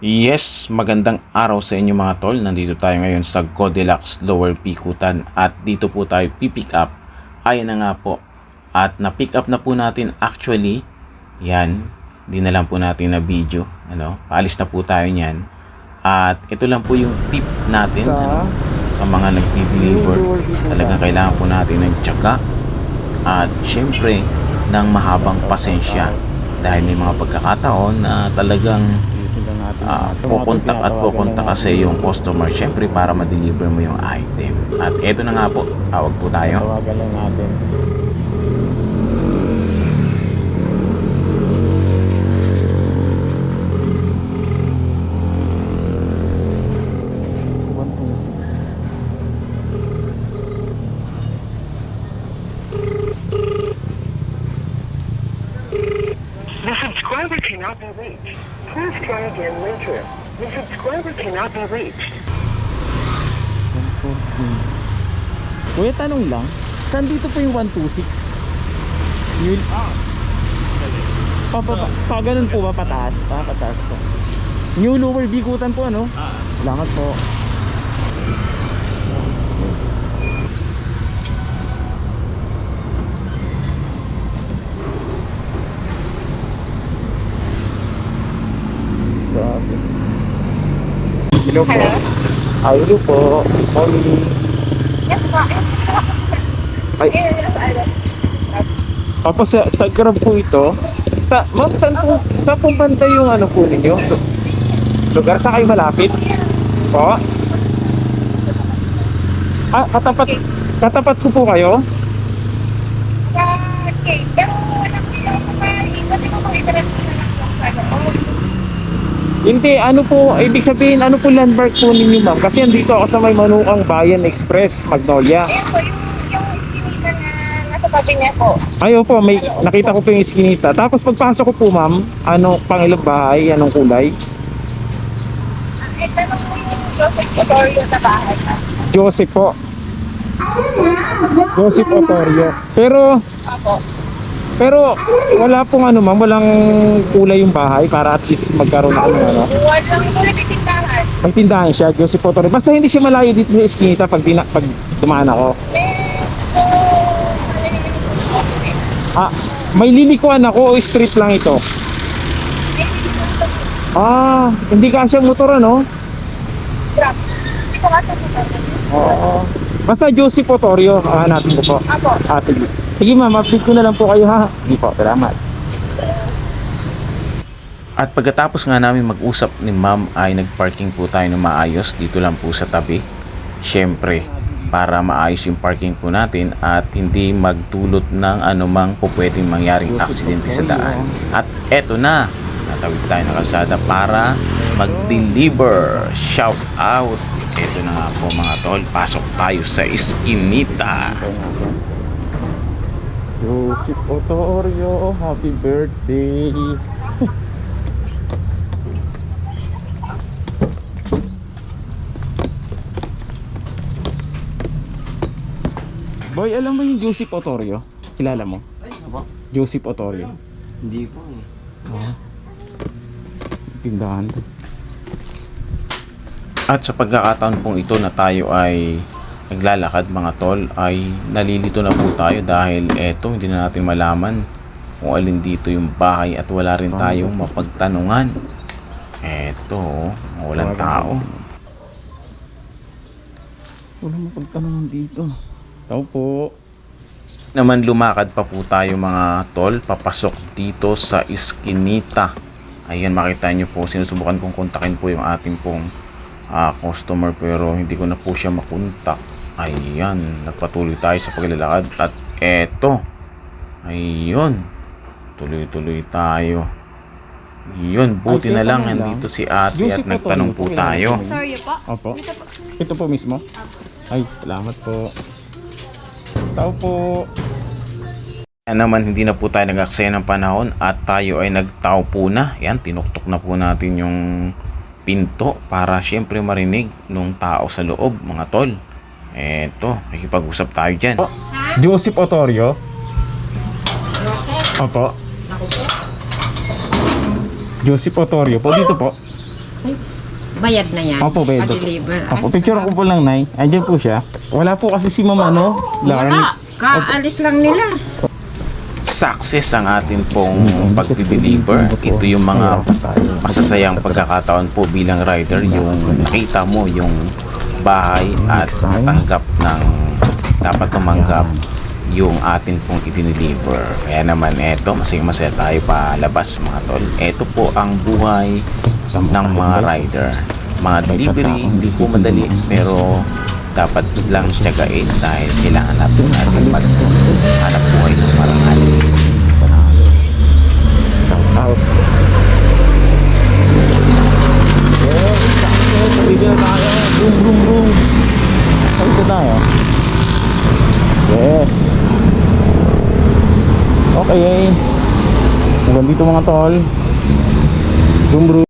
Yes, magandang araw sa inyo mga tol. Nandito tayo ngayon sa Goldilocks Lower Pikutan at dito po tayo pipick up. Ayan na nga po. At na-pick up na po natin actually. Yan, di na lang po natin na video. Ano, paalis na po tayo niyan. At ito lang po yung tip natin Sa- ano, sa mga nagdi-deliver. Talagang kailangan po natin ng tsaga at syempre ng mahabang pasensya dahil may mga pagkakataon na talagang uh, kukontak at kukontak kasi yung customer syempre para ma-deliver mo yung item. At eto na nga po, tawag po tayo. Tawagan lang natin. The subscriber cannot be reached. Please try again later. The subscriber cannot be reached. Kuya, tanong lang. Saan dito po yung 126? Yun. Ah. Pa, pa, pa, pa, ganun po ba pataas? Ah, pataas po. New lower bikutan po ano? Ah. Salamat po. Hello po. Ah, hello po. Morning. Ay. Tapos sa, sa Grab po ito, sa, ma'am, saan po, saan po banda yung ano po ninyo? Lu- Lugar sa kayo malapit? Po? Ah, katapat, katapat ko po kayo? Okay, pero ilang maiikot yung mga interest na lang po. Ano po? Hindi, ano po, ibig sabihin, ano po landmark po ninyo ma'am? Kasi andito ako sa may Manukang Bayan Express, Magnolia. Ayun po, yung, yung iskinita na nasa tabi niya po. Ayaw po, may, nakita ko po yung iskinita. Tapos pagpasok ko po ma'am, ano, pangilang bahay, anong kulay? Eh, tanong mo yung Joseph Otorio na bahay. ah. Joseph po. Joseph Otorio. Pero, Apo. Pero wala pong ano ma'am, walang kulay yung bahay para at least magkaroon ng ano, ano. Walang tuloy titindahan. May tindahan siya, Joseph Otorio. Basta hindi siya malayo dito sa eskinita pag, dina, pag dumaan ako. Ah, may lilikuan ako o street lang ito. Ah, hindi kasya motor ano? Hindi ko kasi ito. Oo. Basta Joseph Otorio, hanapin ko po. Apo. Ah, sige. Sige ma'am, update ko na lang po kayo ha. Hindi po, salamat. At pagkatapos nga namin mag-usap ni ma'am ay nag-parking po tayo ng maayos dito lang po sa tabi. Syempre, para maayos yung parking po natin at hindi magdulot ng anumang po pwedeng mangyaring aksidente sa daan. At eto na, natawid tayo ng kalsada para mag-deliver. Shout out! Eto na nga po mga tol, pasok tayo sa Eskinita. Joseph Otorio, happy birthday. Boy, alam mo yung Joseph Otorio? Kilala mo? Ay, ano Joseph Otorio. Hindi po eh. Ah. Tindahan. At sa pagkakataon pong ito na tayo ay naglalakad mga tol ay nalilito na po tayo dahil eto hindi na natin malaman kung alin dito yung bahay at wala rin tayong mapagtanungan. Eto, oh, walang tao. Wala mo pagtanungan dito. Tao po. Naman lumakad pa po tayo mga tol papasok dito sa Iskinita. Ayan makita nyo po sinusubukan kong kontakin po yung ating pong ah, customer pero hindi ko na po siya makontak. Ayan, nagpatuloy tayo sa paglalakad at eto. Ayun. Tuloy-tuloy tayo. Yun, buti Ay, na lang nandito si ate at nagtanong po po, tayo. Sorry po. Opo. Ito po mismo? Ay, salamat po. Tao po. Yan naman hindi na po tayo nag-aksaya ng panahon at tayo ay nagtaupo na. Yan, tinuktok na po natin yung pinto para syempre marinig nung tao sa loob, mga tol. Eto, nakikipag-usap tayo dyan. Joseph Otorio. Opo. Joseph Otorio po. Dito po. Bayad na yan. Opo, bayad po. Opo, picture ko po lang, Nay. Andiyan po siya. Wala po kasi si Ma'am ano, Wala. Kaalis lang nila. Success ang atin pong pag-deliver. Ito yung mga masasayang pagkakataon po bilang rider. Yung nakita mo yung bahay at natanggap ng dapat tumanggap yung atin pong i-deliver. Kaya naman eto, masaya masaya tayo palabas mga tol. Ito po ang buhay ng mga rider. Mga delivery, hindi po madali pero dapat lang tiyagain dahil kailangan natin natin maghanap buhay ng marangal. Out. Yes, success. Bibigyan tayo. Saan po tayo? Yes. Okay. Hanggang dito mga tol. Boom.